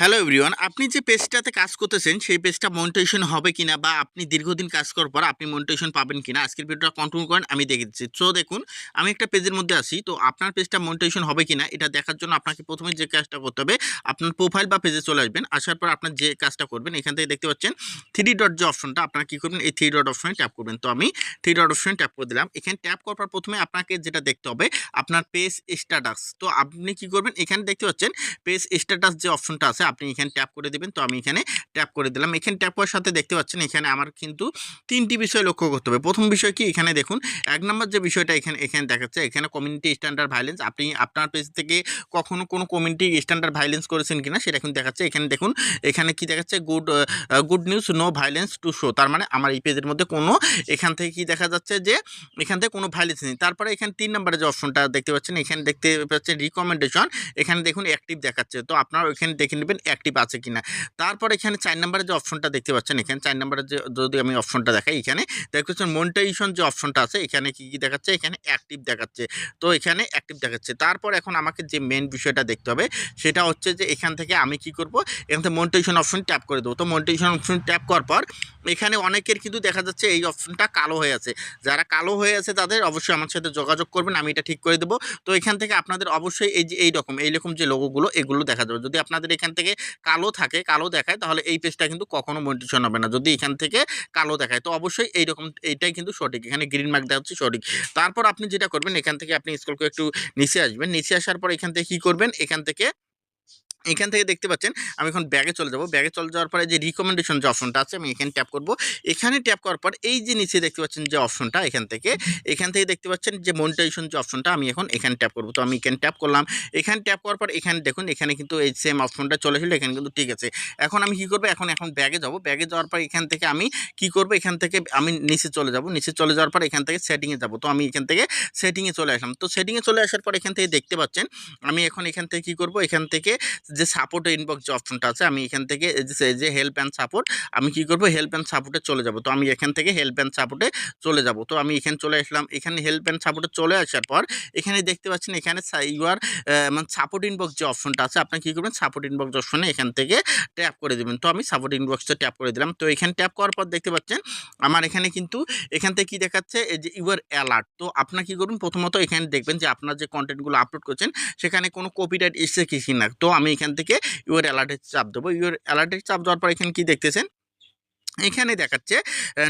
Hello everyone আপনি যে পেজটাতে কাজ করতেছেন, সেই পেজটা মনিটাইজেশন হবে কিনা বা আপনি দীর্ঘদিন কাজ করার পর আপনি মনিটাইজেশন পাবেন কিনা, আজকের ভিডিওটা কন্টিনিউ করেন, আমি দেখে দিচ্ছি। তো দেখুন, আমি একটা পেজের মধ্যে আসি তো আপনার পেজটা মনিটাইজেশন হবে কিনা, এটা দেখার জন্য আপনাকে প্রথমে যে কাজটা করতে হবে, আপনার প্রোফাইল বা পেজে চলে আসবেন, আসার পর আপনার যে কাজটা করবেন, এখান থেকে দেখতে পাচ্ছেন থ্রি ডট যে অপশনটা আপনারা কী করবেন, এই থ্রি ডট অপশনে ট্যাপ করবেন। তো আমি থ্রি ডট অপশনে ট্যাপ করে দিলাম। এখানে ট্যাপ করার পর প্রথমে আপনাকে যেটা দেখতে হবে, আপনার পেজ স্ট্যাটাস তো আপনি কি করবেন, এখানে দেখতে পাচ্ছেন পেজ স্ট্যাটাস যে অপশনটা আছে আপনি এখানে ট্যাপ করে দেবেন, তো আমি এখানে ট্যাপ করে দিলাম। এখানে ট্যাপ করার সাথে দেখতে পাচ্ছেন, এখানে আমার কিন্তু তিনটি বিষয় লক্ষ্য করতে হবে। প্রথম বিষয় কি? এখানে দেখুন, এক নম্বর যে বিষয়টা এখানে এখানে দেখাচ্ছে, এখানে কমিউনিটি স্ট্যান্ডার্ড ভাইলেন্স আপনি আপনার পেজ থেকে কখনো কোনো কমিউনিটি স্ট্যান্ডার্ড ভাইলেন্স করেছেন কিনা সেটা এখন দেখাচ্ছে। এখানে দেখুন, এখানে কি দেখাচ্ছে? Good good news no violence to show তার মানে আমার এই পেজের মধ্যে কোনো, এখান থেকে কি দেখা যাচ্ছে যে, এখান থেকে কোনো ভাইলেন্স নেই। তারপরে এখানে তিন নম্বরে যে অপশনটা দেখতে পাচ্ছেন, এখানে দেখতে পাচ্ছেন রিকমেন্ডেশন এখানে দেখুন অ্যাক্টিভ দেখাচ্ছে। তো আপনারা এখানে দেখে নেবেন অ্যাক্টিভ আছে কিনা। তারপর এখানে চার নাম্বারের যে অপশনটা দেখতে পাচ্ছেন, এখানে চার নাম্বারের যে, যদি আমি অপশনটা দেখাই এখানে, দেখতে মনিটাইজেশন যে অপশনটা আছে, এখানে কি কি দেখাচ্ছে? এখানে অ্যাক্টিভ দেখাচ্ছে। তো এখানে অ্যাক্টিভ দেখাচ্ছে। তারপর এখন আমাকে যে মেন বিষয়টা দেখতে হবে, সেটা হচ্ছে যে এখান থেকে আমি কি করব? এখান থেকে মনিটাইজেশন অপশন ট্যাপ করে দেবো। তো মনিটাইজেশন অপশন ট্যাপ করার পর এখানে অনেকের কিন্তু দেখা যাচ্ছে এই অপশনটা কালো হয়ে আছে। যারা কালো হয়ে আছে তাদের অবশ্যই আমার সাথে যোগাযোগ করবেন, আমি এটা ঠিক করে দেবো। তো এখান থেকে আপনাদের অবশ্যই এই যে, এই রকম এই রকম যে লোগোগুলো এগুলো দেখা যাবে। যদি আপনাদের এখান থেকে কালো থাকে, কালো দেখায়, তাহলে এই পেজটা কিন্তু কখনো মনিটেশন হবে না। যদি এখান থেকে কালো দেখায়, তো অবশ্যই এইরকম এইটাই কিন্তু সঠিক। এখানে গ্রিন মার্ক দেওয়া হচ্ছে সঠিক। তারপর আপনি যেটা করবেন, এখান থেকে আপনি স্কুল করে একটু নিচে আসবেন। নিচে আসার পর এখান থেকে কী করবেন? এখান থেকে এখান থেকে দেখতে পাচ্ছেন, আমি এখন ব্যাগে চলে যাব। ব্যাগে চলে যাওয়ার পরে যে রিকমেন্ডেশন যে অপশনটা আছে, আমি এখানে ট্যাপ করব। এখানে ট্যাপ করার পর এই যে নিচে দেখতে পাচ্ছেন যে অপশনটা এখান থেকে এখান থেকে দেখতে পাচ্ছেন যে মনিটাইজেশন যে অপশনটা আমি এখন এখানে ট্যাপ করব। তো আমি এখানে ট্যাপ করলাম। এখানে ট্যাপ করার পর এখানে দেখুন, এখানে কিন্তু এই সেম অপশনটা চলে এসেছিল, এখানে কিন্তু ঠিক আছে। এখন আমি কি করব? এখন এখন ব্যাগে যাব। ব্যাগে যাওয়ার পর এখান থেকে আমি কি করব? এখান থেকে আমি নিচে চলে যাব। নিচে চলে যাওয়ার পর এখান থেকে সেটিংয়ে যাব। তো আমি এখান থেকে সেটিংয়ে চলে আসলাম। তো সেটিংয়ে চলে আসার পর এখান থেকে দেখতে পাচ্ছেন, আমি এখন এখান থেকে কি করব? এখান থেকে যে সাপোর্ট ইনবক্স যে অপশনটা আছে, আমি এখান থেকে যে হেল্প অ্যান্ড সাপোর্ট আমি কি করব? হেল্প অ্যান্ড সাপোর্টে চলে যাব। তো আমি এখান থেকে হেল্প অ্যান্ড সাপোর্টে চলে যাব। তো আমি এখানে চলে আসলাম। এখানে হেল্প অ্যান্ড সাপোর্টে চলে আসার পর, এখানে দেখতে পাচ্ছেন এখানে ইউআর মানে সাপোর্ট ইনবক্স যে অপশনটা আছে, আপনি কী করবেন? সাপোর্ট ইনবক্স অপশনে এখান থেকে ট্যাপ করে দেবেন। তো আমি সাপোর্ট ইনবক্সটা ট্যাপ করে দিলাম। তো এখানে ট্যাপ করার পর দেখতে পাচ্ছেন, আমার এখানে কিন্তু এখান থেকে কী দেখাচ্ছে যে ইউআর অ্যালার্ট তো আপনার কী করবেন? প্রথমত এখানে দেখবেন যে আপনার যে কন্টেন্টগুলো আপলোড করছেন, সেখানে কোনো কপিরাইট এসছে কি না? তো আমি এখান থেকে ইউর অ্যালার্টের চাপ দেবো। ইউর অ্যালার্টের চাপ দেওয়ার পর এখানে কি দেখতেছেন? এখানে দেখাচ্ছে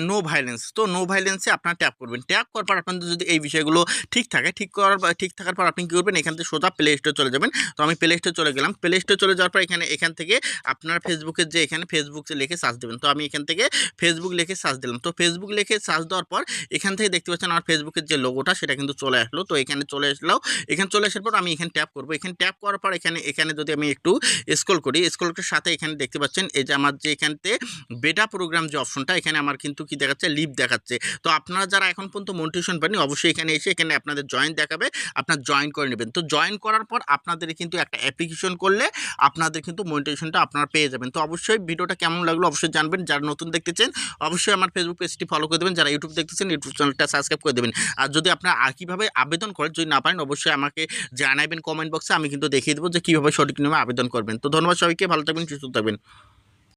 নো ভাইলেন্স তো নো ভাইলেন্সে আপনার ট্যাপ করবেন। ট্যাপ করার পর আপনাদের যদি এই বিষয়গুলো ঠিক থাকে, ঠিক করার ঠিক থাকার পর আপনি কী করবেন? এখান থেকে সোজা প্লে স্টোর চলে যাবেন। তো আমি প্লে স্টোর চলে গেলাম। প্লে স্টোর চলে যাওয়ার পর এখানে, এখান থেকে আপনার ফেসবুকের যে এখানে ফেসবুক লিখে সার্চ দেবেন। তো আমি এখান থেকে ফেসবুক লিখে সার্চ দিলাম। তো ফেসবুক লিখে সার্চ দেওয়ার পর এখান থেকে দেখতে পাচ্ছেন আমার ফেসবুকের যে লোগোটা সেটা কিন্তু চলে আসলো। তো এখানে চলে আসলো এখানে চলে আসার পর আমি এখানে ট্যাপ করব। এখানে ট্যাপ করার পর এখানে এখানে যদি আমি একটু স্ক্রল করি স্ক্রলের সাথে এখানে দেখতে পাচ্ছেন, এই যে আমার যে এখানতে বেটা প্রোগ্রাম যে অপশনটা এখানে আমার কিন্তু কি দেখাচ্ছে? লিভ দেখাচ্ছে। তো আপনারা যারা এখন পর্যন্ত মোটিভেশন পাননি, অবশ্যই এখানে এসে এখানে আপনাদের জয়েন দেখাবে, আপনার জয়েন করে নেবেন। তো জয়েন করার পর আপনাদের কিন্তু একটা অ্যাপ্লিকেশন করলে আপনাদের কিন্তু মোটিভেশনটা আপনারা পেয়ে যাবেন। তো অবশ্যই ভিডিওটা কেমন লাগল অবশ্যই জানবেন। যারা নতুন দেখতেছেন, অবশ্যই আমার ফেসবুক পেজটি ফলো করে দেবেন। যারা ইউটিউব দেখতেছেন ইউটিউব চ্যানেলটা সাবস্ক্রাইব করে দেবেন। আর যদি আপনারা আর কীভাবে আবেদন করেন, যদি না পারেন, অবশ্যই আমাকে জানাবেন কমেন্ট বক্সে আমি কিন্তু দেখিয়ে দেবো যে কীভাবে সঠিক নিয়মে আবেদন করবেন। তো ধন্যবাদ সবাইকে। ভালো থাকবেন, সুস্থ থাকবেন।